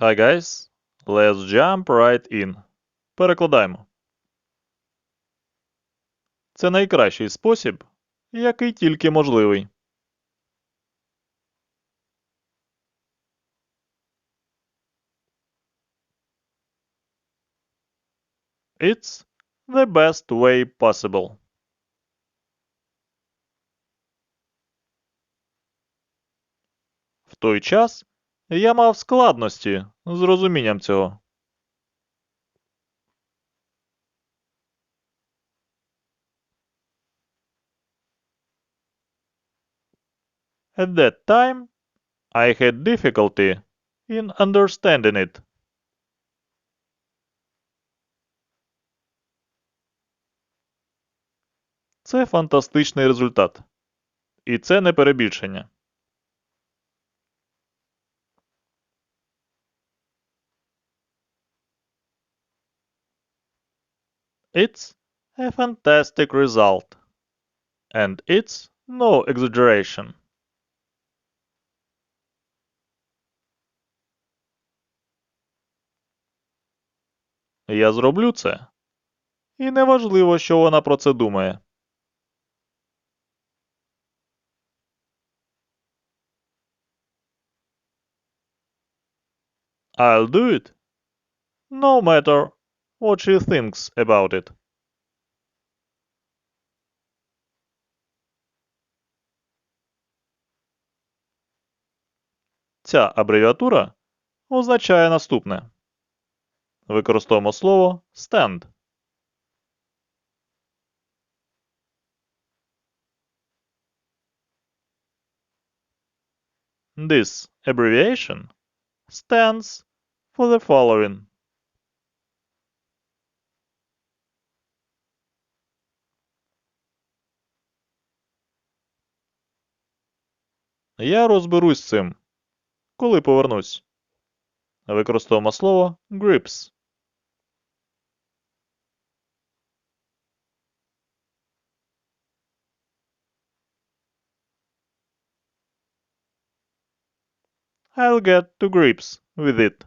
Hi guys, let's jump right in. Перекладаємо. Це найкращий спосіб, який тільки можливий. It's the best way possible. В той час я мав складності з розумінням цього. At that time, I had difficulty in understanding it. Це фантастичний результат. І це не перебільшення. It's a fantastic result. And it's no exaggeration. Я зроблю це. І неважливо, що вона про це думає. I'll do it. No matter what she thinks about it. Ця абревіатура означає наступне. Використовуємо слово stand. This abbreviation stands for the following. Я розберусь з цим, коли повернусь. Використовуємо слово grips. I'll get to grips with it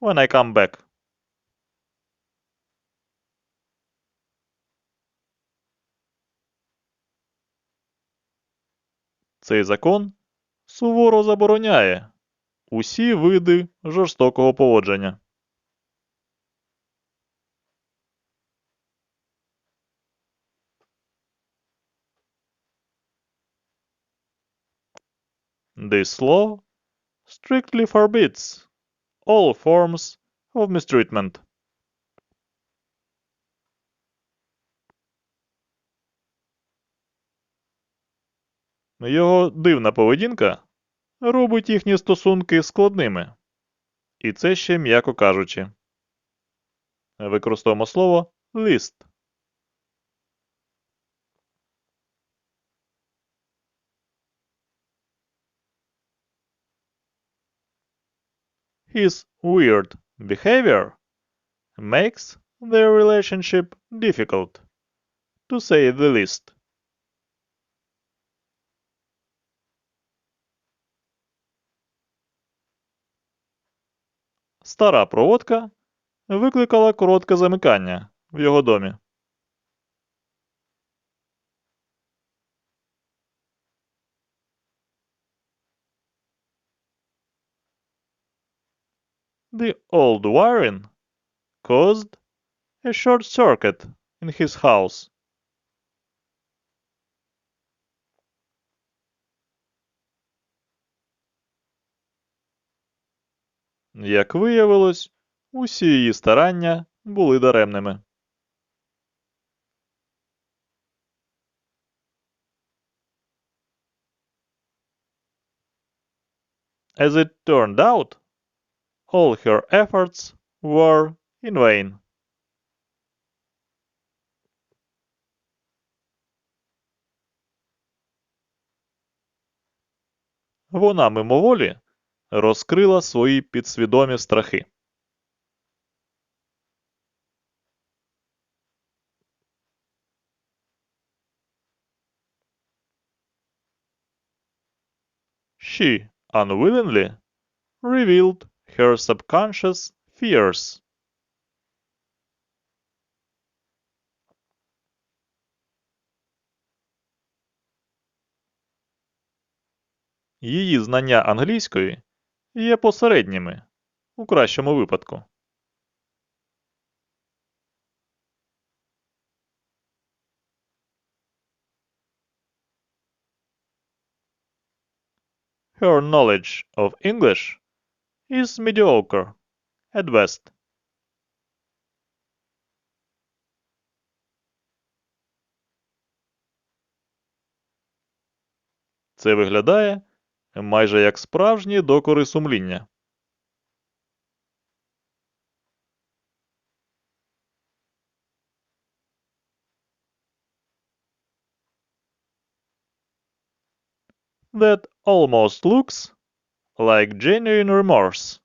when I come back. Цей закон суворо забороняє усі види жорстокого поводження. This law strictly forbids all forms of mistreatment. Його дивна поведінка робить їхні стосунки складними. І це ще м'яко кажучи. Використовуємо слово list. His weird behavior makes their relationship difficult, to say the least. Стара проводка викликала коротке замикання в його домі. The old wiring caused a short circuit in his house. Як виявилось, усі її старання були даремними. As it turned out, all her efforts were in vain. Вона мимоволі розкрила свої підсвідомі страхи. She unwillingly revealed her subconscious fears. Її знання англійської є посередніми у кращому випадку. Her knowledge of English is mediocre at best. Це виглядає майже як справжні докори сумління. That almost looks like genuine remorse.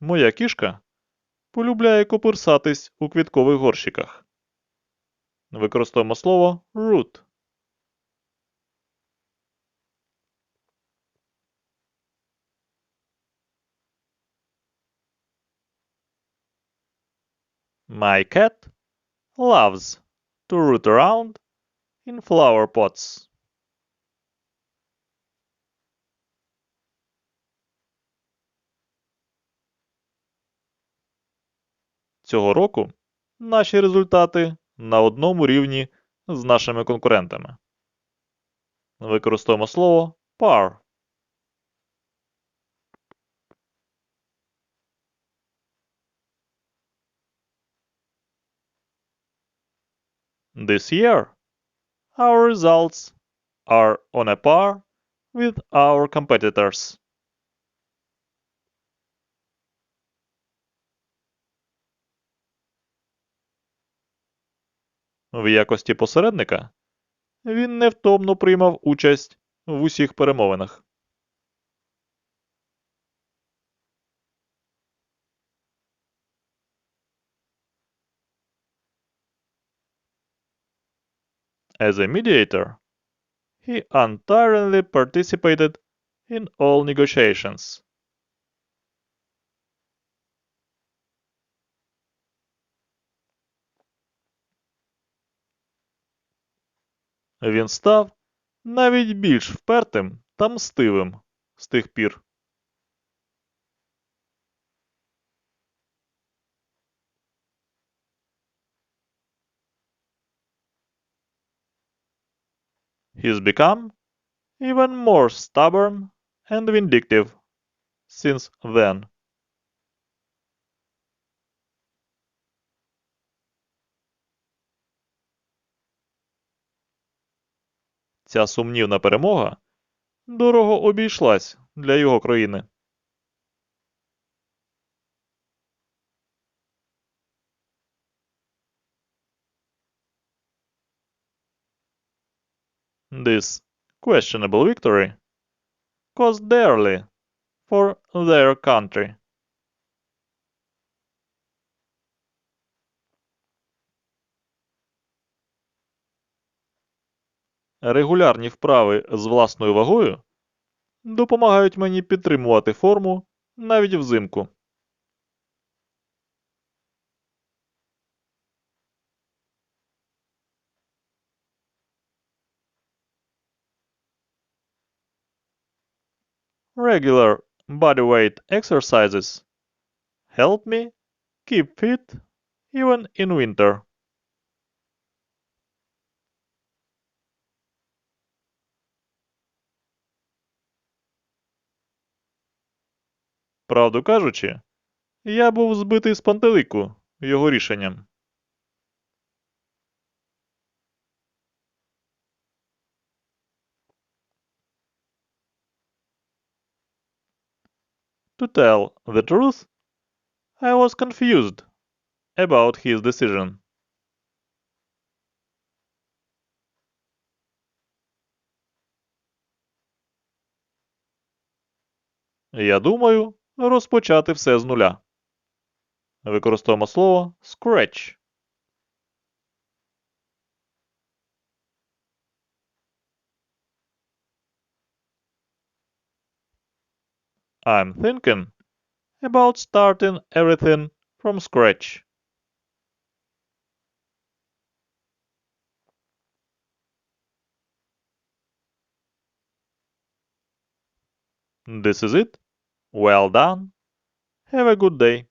Моя кішка полюбляє копирсатись у квіткових горщиках. Використовуємо слово root. My cat loves to root around in flower pots. Цього року наші результати на одному рівні з нашими конкурентами. Використовуємо слово par. This year, our results are on a par with our competitors. В якості посередника він невтомно приймав участь в усіх перемовинах. As a mediator, he untiringly participated in all negotiations. Він став навіть більш впертим та мстивим з тих пір. He's become even more stubborn and vindictive since then. Ця сумнівна перемога дорого обійшлась для його країни. This questionable victory cost dearly for their country. Регулярні вправи з власною вагою допомагають мені підтримувати форму навіть взимку. Regular bodyweight exercises help me keep fit even in winter. Правду кажучи, я був збитий з пантелику його рішенням. To tell the truth, I was confused about his decision. Я думаю, розпочати все з нуля. Використовуємо слово scratch. I'm thinking about starting everything from scratch. This is it. Well done. Have a good day.